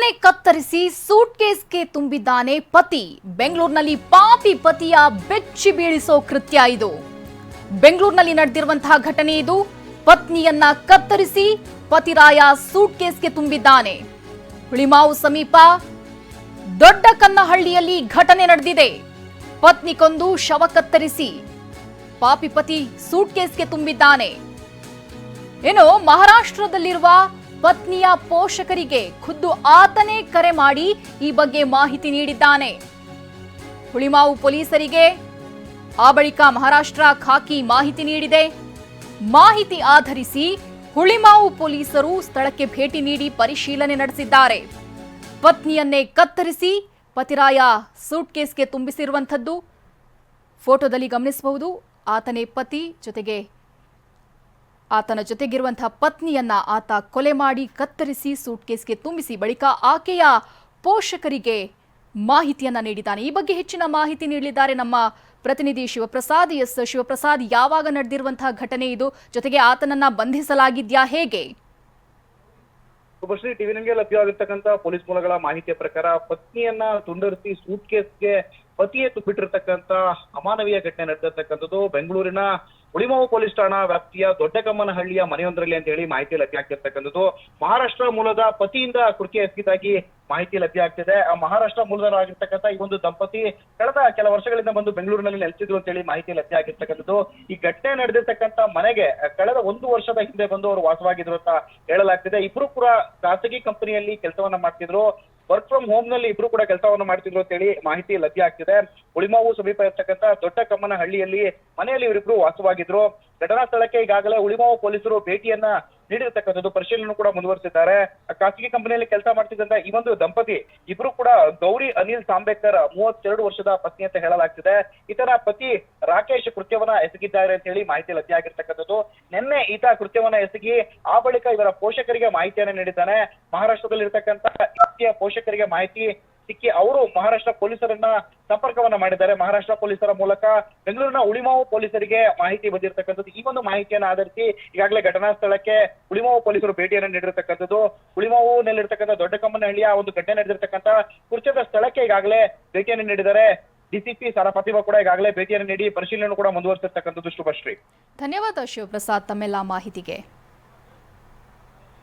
ಪತ್ನಿಯನ್ನೇ ಕತ್ತರಿಸಿ ಸೂಟ್ ಕೇಸ್ಗೆ ತುಂಬಿದ್ದಾನೆ ಪತಿ. ಬೆಂಗಳೂರಿನಲ್ಲಿ ಪಾಪಿ ಪತಿಯ ಬೆಚ್ಚಿ ಬೀಳಿಸೋ ಕೃತ್ಯ ಇದು. ಬೆಂಗಳೂರಿನಲ್ಲಿ ನಡೆದಿರುವಂತಹ ಘಟನೆ ಇದು. ಪತ್ನಿಯನ್ನ ಕತ್ತರಿಸಿ ಪತಿರಾಯ ಸೂಟ್ ಕೇಸ್ಗೆ ತುಂಬಿದ್ದಾನೆ. ಹುಳಿಮಾವು ಸಮೀಪ ದೊಡ್ಡ ಕನ್ನಹಳ್ಳಿಯಲ್ಲಿ ಘಟನೆ ನಡೆದಿದೆ. ಪತ್ನಿ ಕೊಂದು ಶವ ಕತ್ತರಿಸಿ ಪಾಪಿ ಪತಿ ಸೂಟ್ ಕೇಸ್ಗೆ ತುಂಬಿದ್ದಾನೆ. ಏನು ಮಹಾರಾಷ್ಟ್ರದಲ್ಲಿರುವ ಪತ್ನಿಯ ಪೋಷಕರಿಗೆ ಖುದ್ದು ಆತನೇ ಕರೆ ಮಾಡಿ ಈ ಬಗ್ಗೆ ಮಾಹಿತಿ ನೀಡಿದ್ದಾನೆ. ಹುಳಿಮಾವು ಪೊಲೀಸರಿಗೆ ಆ ಬಳಿಕ ಮಹಾರಾಷ್ಟ್ರ ಖಾಕಿ ಮಾಹಿತಿ ನೀಡಿದೆ. ಮಾಹಿತಿ ಆಧರಿಸಿ ಹುಳಿಮಾವು ಪೊಲೀಸರು ಸ್ಥಳಕ್ಕೆ ಭೇಟಿ ನೀಡಿ ಪರಿಶೀಲನೆ ನಡೆಸಿದ್ದಾರೆ. ಪತ್ನಿಯನ್ನೇ ಕತ್ತರಿಸಿ ಪತಿರಾಯ ಸೂಟ್ ಕೇಸ್ಗೆ ತುಂಬಿಸಿರುವಂಥದ್ದು. ಫೋಟೋದಲ್ಲಿ ಗಮನಿಸಬಹುದು, ಆತನೇ ಪತಿ ಜೊತೆಗೆ ಆತನ ಜೊತೆಗಿರುವಂತಹ ಪತ್ನಿಯನ್ನ ಆತ ಕೊಲೆ ಮಾಡಿ ಕತ್ತರಿಸಿ ಸೂಟ್ಕೇಸ್ಗೆ ತುಂಬಿಸಿ ಬಳಿಕ ಆಕೆಯ ಪೋಷಕರಿಗೆ ಮಾಹಿತಿಯನ್ನ ನೀಡಿದ್ದಾನೆ. ಈ ಬಗ್ಗೆ ಹೆಚ್ಚಿನ ಮಾಹಿತಿ ನೀಡಲಿದ್ದಾರೆ ನಮ್ಮ ಪ್ರತಿನಿಧಿ ಶಿವಪ್ರಸಾದ್. ಎಸ್ ಶಿವಪ್ರಸಾದ್, ಯಾವಾಗ ನಡೆದಿರುವಂತಹ ಘಟನೆ ಇದು? ಜೊತೆಗೆ ಆತನನ್ನ ಬಂಧಿಸಲಾಗಿದ್ಯಾ? ಹೇಗೆ? ಶುಭಶ್ರೀ, ಟಿವಿ ನಮಗೆ ಲಭ್ಯವಾಗಿರ್ತಕ್ಕಂತ ಪೊಲೀಸ್ ಮೂಲಗಳ ಮಾಹಿತಿಯ ಪ್ರಕಾರ ಪತ್ನಿಯನ್ನ ತುಂಡರಿಸಿ ಸೂಟ್ ಕೇಸ್ಗೆ ಪತಿಯೇ ತುಂಬಿಟ್ಟಿರ್ತಕ್ಕಂತ ಅಮಾನವೀಯ ಘಟನೆ ನಡೆದಿರ್ತಕ್ಕಂಥದ್ದು. ಬೆಂಗಳೂರಿನ ಉಳಿಮಾವು ಪೊಲೀಸ್ ಠಾಣಾ ವ್ಯಾಪ್ತಿಯ ದೊಡ್ಡಕಮ್ಮನಹಳ್ಳಿಯ ಮನೆಯೊಂದರಲ್ಲಿ ಅಂತ ಹೇಳಿ ಮಾಹಿತಿ ಲಭ್ಯ ಆಗ್ತಿರ್ತಕ್ಕಂಥದ್ದು. ಮಹಾರಾಷ್ಟ್ರ ಮೂಲದ ಪತಿಯಿಂದ ಕೃತ್ಯ ಎಸಗಿದಾಗಿ ಮಾಹಿತಿ ಲಭ್ಯ ಆಗ್ತಿದೆ. ಆ ಮಹಾರಾಷ್ಟ್ರ ಮೂಲದವರಾಗಿರ್ತಕ್ಕಂಥ ಈ ಒಂದು ದಂಪತಿ ಕಳೆದ ಕೆಲ ವರ್ಷಗಳಿಂದ ಬಂದು ಬೆಂಗಳೂರಿನಲ್ಲಿ ನೆಲೆಸಿದ್ರು ಅಂತ ಹೇಳಿ ಮಾಹಿತಿ ಲಭ್ಯ ಆಗಿರ್ತಕ್ಕಂಥದ್ದು ಈ ಘಟನೆ ನಡೆದಿರ್ತಕ್ಕಂಥ ಮನೆಗೆ ಕಳೆದ ಒಂದು ವರ್ಷದ ಹಿಂದೆ ಬಂದು ಅವರು ವಾಸವಾಗಿದ್ರು ಅಂತ ಹೇಳಲಾಗ್ತಿದೆ. ಇಬ್ರು ಕೂಡ ಖಾಸಗಿ ಕಂಪನಿಯಲ್ಲಿ ಕೆಲಸವನ್ನ ಮಾಡ್ತಿದ್ರು. ವರ್ಕ್ ಫ್ರಮ್ ಹೋಮ್ನಲ್ಲಿ ಇಬ್ರು ಕೂಡ ಕೆಲಸವನ್ನು ಮಾಡ್ತಿದ್ರು ಅಂತ ಹೇಳಿ ಮಾಹಿತಿ ಲಭ್ಯ ಆಗ್ತಿದೆ. ಉಳಿಮಾವು ಸಮೀಪ ಇರತಕ್ಕಂತ ದೊಡ್ಡ ಕಮ್ಮನ ಹಳ್ಳಿಯಲ್ಲಿ ಮನೆಯಲ್ಲಿ ಇವರಿಬ್ರು ವಾಸವಾಗಿದ್ರು. ಘಟನಾ ಸ್ಥಳಕ್ಕೆ ಈಗಾಗಲೇ ಉಳಿಮಾವು ಪೊಲೀಸರು ಭೇಟಿಯನ್ನ ನೀಡಿರ್ತಕ್ಕಂಥದ್ದು ಪರಿಶೀಲನೆ ಕೂಡ ಮುಂದುವರಿಸಿದ್ದಾರೆ. ಖಾಸಗಿ ಕಂಪನಿಯಲ್ಲಿ ಕೆಲಸ ಮಾಡ್ತಿದ್ದಂತ ಈ ಒಂದು ದಂಪತಿ, ಇಬ್ರು ಕೂಡ ಗೌರಿ ಅನಿಲ್ ಸಾಂಬೇಕರ್ ಮೂವತ್ತೆರಡು ವರ್ಷದ ಪತ್ನಿ ಅಂತ ಹೇಳಲಾಗ್ತಿದೆ. ಈತನ ಪತಿ ರಾಕೇಶ್ ಕೃತ್ಯವನ್ನ ಎಸಗಿದ್ದಾರೆ ಅಂತ ಹೇಳಿ ಮಾಹಿತಿ ಲಭ್ಯ ಆಗಿರ್ತಕ್ಕಂಥದ್ದು. ನಿನ್ನೆ ಈತ ಕೃತ್ಯವನ್ನ ಎಸಗಿ ಆ ಬಳಿಕ ಇವರ ಪೋಷಕರಿಗೆ ಮಾಹಿತಿಯನ್ನ ನೀಡಿದ್ದಾನೆ. ಮಹಾರಾಷ್ಟ್ರದಲ್ಲಿ ಇರತಕ್ಕಂತ ಪೋಷಕರಿಗೆ ಮಾಹಿತಿ ಸಿಕ್ಕಿ ಅವರು ಮಹಾರಾಷ್ಟ್ರ ಪೊಲೀಸರನ್ನ ಸಂಪರ್ಕವನ್ನ ಮಾಡಿದ್ದಾರೆ. ಮಹಾರಾಷ್ಟ್ರ ಪೊಲೀಸರ ಮೂಲಕ ಬೆಂಗಳೂರಿನ ಉಳಿಮಾವು ಪೊಲೀಸರಿಗೆ ಮಾಹಿತಿ ಬಂದಿರತಕ್ಕಂಥದ್ದು. ಈ ಒಂದು ಮಾಹಿತಿಯನ್ನು ಆಧರಿಸಿ ಈಗಾಗಲೇ ಘಟನಾ ಸ್ಥಳಕ್ಕೆ ಉಳಿಮಾವು ಪೊಲೀಸರು ಭೇಟಿಯನ್ನು ನೀಡಿರ್ತಕ್ಕಂಥದ್ದು. ಉಳಿಮಾವುನಲ್ಲಿರ್ತಕ್ಕಂಥ ದೊಡ್ಡ ಕಮ್ಮನಹಳ್ಳಿಯ ಒಂದು ಘಟನೆ ನಡೆದಿರತಕ್ಕಂಥ ಕುರ್ಚದ ಸ್ಥಳಕ್ಕೆ ಈಗಾಗಲೇ ಭೇಟಿಯನ್ನು ನೀಡಿದ್ದಾರೆ. ಡಿಸಿಪಿ ಸಾರಾ ಕೂಡ ಈಗಾಗಲೇ ಭೇಟಿಯನ್ನು ನೀಡಿ ಪರಿಶೀಲನೆ ಕೂಡ ಮುಂದುವರಿಸಿರ್ತಕ್ಕಂಥದ್ದು. ಶುಭಶ್ರೀ. ಧನ್ಯವಾದ ಶಿವಪ್ರಸಾದ್ ತಮ್ಮೆಲ್ಲ ಮಾಹಿತಿಗೆ.